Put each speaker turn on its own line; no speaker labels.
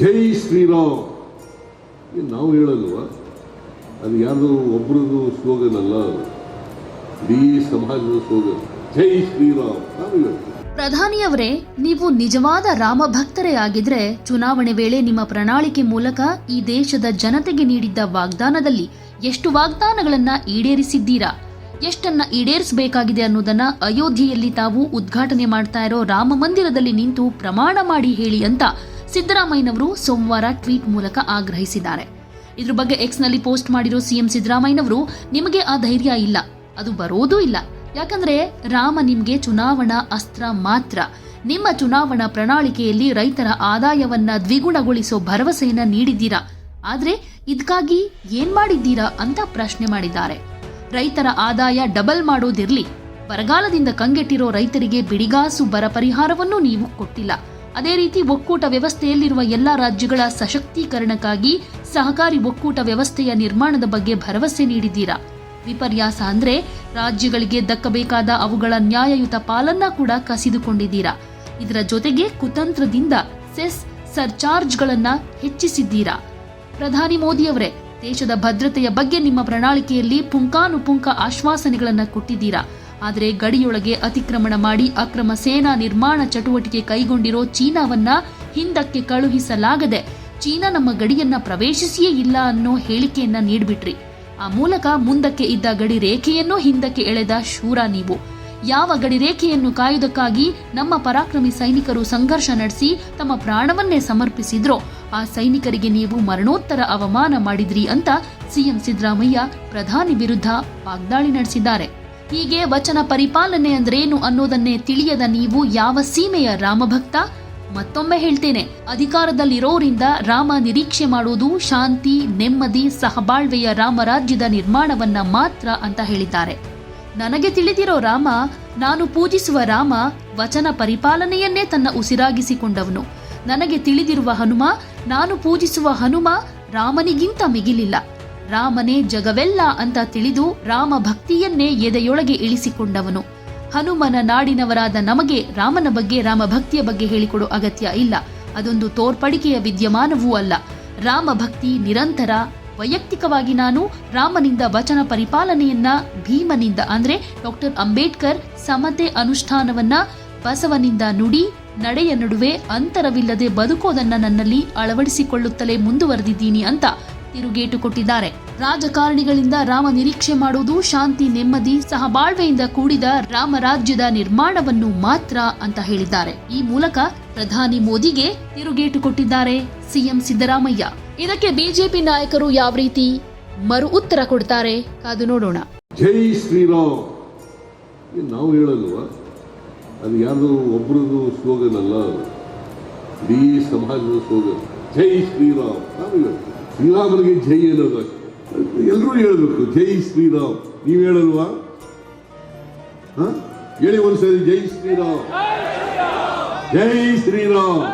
ಜೈ ಶ್ರೀರಾಮ್. ನಾವು ಹೇಳಲ್ವ? ಅದು ಯಾರು ಒಬ್ರದ್ದು ಸ್ಲೋಗನ್ ಅಲ್ಲ ಇಡೀ ಸಮಾಜದ ಸ್ಲೋಗನ್. ಜೈ ಶ್ರೀರಾಮ್. ನಾವು ಹೇಳ್ತೀವಿ
ಪ್ರಧಾನಿಯವರೇ, ನೀವು ನಿಜವಾದ ರಾಮ ಭಕ್ತರೇ ಆಗಿದ್ರೆ ಚುನಾವಣೆ ವೇಳೆ ನಿಮ್ಮ ಪ್ರಣಾಳಿಕೆ ಮೂಲಕ ಈ ದೇಶದ ಜನತೆಗೆ ನೀಡಿದ್ದ ವಾಗ್ದಾನದಲ್ಲಿ ಎಷ್ಟು ವಾಗ್ದಾನಗಳನ್ನ ಈಡೇರಿಸಿದ್ದೀರಾ? ಎಷ್ಟನ್ನ ಈಡೇರಿಸಬೇಕಾಗಿದೆ ಅನ್ನೋದನ್ನ ಅಯೋಧ್ಯೆಯಲ್ಲಿ ತಾವು ಉದ್ಘಾಟನೆ ಮಾಡ್ತಾ ಇರೋ ರಾಮ ಮಂದಿರದಲ್ಲಿ ನಿಂತು ಪ್ರಮಾಣ ಮಾಡಿ ಹೇಳಿ ಅಂತ ಸಿದ್ದರಾಮಯ್ಯನವರು ಸೋಮವಾರ ಟ್ವೀಟ್ ಮೂಲಕ ಆಗ್ರಹಿಸಿದ್ದಾರೆ. ಇದ್ರ ಬಗ್ಗೆ ಎಕ್ಸ್ನಲ್ಲಿ ಪೋಸ್ಟ್ ಮಾಡಿರೋ ಸಿಎಂ ಸಿದ್ದರಾಮಯ್ಯನವರು ನಿಮಗೆ ಆ ಧೈರ್ಯ ಇಲ್ಲ, ಅದು ಬರೋದೂ ಇಲ್ಲ. ಯಾಕಂದ್ರೆ ರಾಮ ನಿಮಗೆ ಚುನಾವಣಾ ಅಸ್ತ್ರ ಮಾತ್ರ. ನಿಮ್ಮ ಚುನಾವಣಾ ಪ್ರಣಾಳಿಕೆಯಲ್ಲಿ ರೈತರ ಆದಾಯವನ್ನ ದ್ವಿಗುಣಗೊಳಿಸೋ ಭರವಸೆಯನ್ನ ನೀಡಿದ್ದೀರಾ? ಆದ್ರೆ ಇದಕ್ಕಾಗಿ ಏನ್ ಮಾಡಿದ್ದೀರಾ ಅಂತ ಪ್ರಶ್ನೆ ಮಾಡಿದ್ದಾರೆ. ರೈತರ ಆದಾಯ ಡಬಲ್ ಮಾಡೋದಿರ್ಲಿ. ಬರಗಾಲದಿಂದ ಕಂಗೆಟ್ಟಿರೋ ರೈತರಿಗೆ ಬಿಡಿಗಾಸು ಬರ ಪರಿಹಾರವನ್ನು ನೀವು ಕೊಟ್ಟಿಲ್ಲ. ಅದೇ ರೀತಿ ಒಕ್ಕೂಟ ವ್ಯವಸ್ಥೆಯಲ್ಲಿರುವ ಎಲ್ಲಾ ರಾಜ್ಯಗಳ ಸಶಕ್ತೀಕರಣಕ್ಕಾಗಿ ಸಹಕಾರಿ ಒಕ್ಕೂಟ ವ್ಯವಸ್ಥೆಯ ನಿರ್ಮಾಣದ ಬಗ್ಗೆ ಭರವಸೆ ನೀಡಿದ್ದೀರಾ? ವಿಪರ್ಯಾಸ ಅಂದ್ರೆ ರಾಜ್ಯಗಳಿಗೆ ದಕ್ಕಬೇಕಾದ ಅವುಗಳ ನ್ಯಾಯಯುತ ಪಾಲನ್ನ ಕೂಡ ಕಸಿದುಕೊಂಡಿದ್ದೀರಾ? ಇದರ ಜೊತೆಗೆ ಕುತಂತ್ರದಿಂದ ಸೆಸ್ ಸರ್ಚಾರ್ಜ್ಗಳನ್ನ ಹೆಚ್ಚಿಸಿದ್ದೀರಾ? ಪ್ರಧಾನಿ ಮೋದಿಯವರೇ ದೇಶದ ಭದ್ರತೆಯ ಬಗ್ಗೆ ನಿಮ್ಮ ಪ್ರಣಾಳಿಕೆಯಲ್ಲಿ ಪುಂಕಾನುಪುಂಕ ಆಶ್ವಾಸನೆಗಳನ್ನು ಕೊಟ್ಟಿದ್ದೀರಾ? ಆದರೆ ಗಡಿಯೊಳಗೆ ಅತಿಕ್ರಮಣ ಮಾಡಿ ಅಕ್ರಮ ಸೇನಾ ನಿರ್ಮಾಣ ಚಟುವಟಿಕೆ ಕೈಗೊಂಡಿರೋ ಚೀನಾವನ್ನ ಹಿಂದಕ್ಕೆ ಕಳುಹಿಸಲಾಗದೆ ಚೀನಾ ನಮ್ಮ ಗಡಿಯನ್ನ ಪ್ರವೇಶಿಸಿಯೇ ಇಲ್ಲ ಅನ್ನೋ ಹೇಳಿಕೆಯನ್ನ ನೀಡ್ಬಿಟ್ರಿ. ಆ ಮೂಲಕ ಮುಂದಕ್ಕೆ ಇದ್ದ ಗಡಿ ರೇಖೆಯನ್ನು ಹಿಂದಕ್ಕೆ ಎಳೆದ ಶೂರ ನೀವು. ಯಾವ ಗಡಿ ರೇಖೆಯನ್ನು ಕಾಯುವುದಕ್ಕಾಗಿ ನಮ್ಮ ಪರಾಕ್ರಮಿ ಸೈನಿಕರು ಸಂಘರ್ಷ ನಡೆಸಿ ತಮ್ಮ ಪ್ರಾಣವನ್ನೇ ಸಮರ್ಪಿಸಿದ್ರೋ, ಆ ಸೈನಿಕರಿಗೆ ನೀವು ಮರಣೋತ್ತರ ಅವಮಾನ ಮಾಡಿದ್ರಿ ಅಂತ ಸಿಎಂ ಸಿದ್ದರಾಮಯ್ಯ ಪ್ರಧಾನಿ ವಿರುದ್ಧ ವಾಗ್ದಾಳಿ ನಡೆಸಿದ್ದಾರೆ. ಹೀಗೆ ವಚನ ಪರಿಪಾಲನೆ ಅಂದ್ರೇನು ಅನ್ನೋದನ್ನೇ ತಿಳಿಯದ ನೀವು ಯಾವ ಸೀಮೆಯ ರಾಮಭಕ್ತ? ಮತ್ತೊಮ್ಮೆ ಹೇಳ್ತೇನೆ, ಅಧಿಕಾರದಲ್ಲಿರೋರಿಂದ ರಾಮ ನಿರೀಕ್ಷೆ ಮಾಡುವುದು ಶಾಂತಿ, ನೆಮ್ಮದಿ, ಸಹಬಾಳ್ವೆಯ ರಾಮರಾಜ್ಯದ ನಿರ್ಮಾಣವನ್ನ ಮಾತ್ರ ಅಂತ ಹೇಳಿದ್ದಾರೆ. ನನಗೆ ತಿಳಿದಿರೋ ರಾಮ, ನಾನು ಪೂಜಿಸುವ ರಾಮ ವಚನ ಪರಿಪಾಲನೆಯನ್ನೇ ತನ್ನ ಉಸಿರಾಗಿಸಿಕೊಂಡವನು. ನನಗೆ ತಿಳಿದಿರುವ ಹನುಮ, ನಾನು ಪೂಜಿಸುವ ಹನುಮ ರಾಮನಿಗಿಂತ ಮಿಗಿಲಿಲ್ಲ. ರಾಮನೇ ಜಗವೆಲ್ಲ ಅಂತ ತಿಳಿದು ರಾಮ ಭಕ್ತಿಯನ್ನೇ ಎದೆಯೊಳಗೆ ಇಳಿಸಿಕೊಂಡವನು. ಹನುಮನ ನಾಡಿನವರಾದ ನಮಗೆ ರಾಮನ ಬಗ್ಗೆ, ರಾಮ ಭಕ್ತಿಯ ಬಗ್ಗೆ ಹೇಳಿಕೊಡೋ ಅಗತ್ಯ ಇಲ್ಲ. ಅದೊಂದು ತೋರ್ಪಡಿಕೆಯ ವಿದ್ಯಮಾನವೂ ಅಲ್ಲ. ರಾಮ ಭಕ್ತಿ ನಿರಂತರ, ವೈಯಕ್ತಿಕವಾಗಿ ನಾನು ರಾಮನಿಂದ ವಚನ ಪರಿಪಾಲನೆಯನ್ನ ಭೀಮನಿಂದ, ಅಂದ್ರೆ ಡಾಕ್ಟರ್ ಅಂಬೇಡ್ಕರ್ ಸಮತೆ ಅನುಷ್ಠಾನವನ್ನ ಬಸವನಿಂದ ನುಡಿ, ನಡೆಯ ನಡುವೆ ಅಂತರವಿಲ್ಲದೆ ಬದುಕೋದನ್ನ ನನ್ನಲ್ಲಿ ಅಳವಡಿಸಿಕೊಳ್ಳುತ್ತಲೇ ಮುಂದುವರೆದಿದ್ದೀನಿ ಅಂತ ತಿರುಗೇಟು ಕೊಟ್ಟಿದ್ದಾರೆ. ರಾಜಕಾರಣಿಗಳಿಂದ ರಾಮ ನಿರೀಕ್ಷೆ ಮಾಡುವುದು ಶಾಂತಿ, ನೆಮ್ಮದಿ, ಸಹಬಾಳ್ವೆಯಿಂದ ಕೂಡಿದ ರಾಮರಾಜ್ಯದ ನಿರ್ಮಾಣವನ್ನು ಮಾತ್ರ ಅಂತ ಹೇಳಿದ್ದಾರೆ. ಈ ಮೂಲಕ ಪ್ರಧಾನಿ ಮೋದಿಗೆ ತಿರುಗೇಟು ಕೊಟ್ಟಿದ್ದಾರೆ ಸಿಎಂ ಸಿದ್ದರಾಮಯ್ಯ. ಇದಕ್ಕೆ ಬಿಜೆಪಿ ನಾಯಕರು ಯಾವ ರೀತಿ ಮರು ಉತ್ತರ ಕೊಡ್ತಾರೆ ಕಾದು ನೋಡೋಣ.
ಜೈ ಶ್ರೀರಾಮ್. ನಾವು ಹೇಳಲ್ವಾ? ಅದು ಯಾರು ಒಬ್ಬರದು ಸ್ಲೋಗನ್ ಅಲ್ಲ ಇಡೀ ಸಮಾಜದ ಸ್ಲೋಗನ್. ಜೈ ಶ್ರೀರಾಮ್. ನಾವು ಹೇಳ್ತೀವಿ ಶ್ರೀರಾಮನಿಗೆ ಜೈ ಅನ್ನೋದು. ಎಲ್ಲರೂ ಹೇಳಬೇಕು, ಜೈ ಶ್ರೀರಾಮ್. ನೀವು ಹೇಳಲ್ವಾ? ಹೇಳಿ ಒಂದ್ಸರಿ, ಜೈ ಶ್ರೀರಾಮ್. ಜೈ ಶ್ರೀರಾಮ್.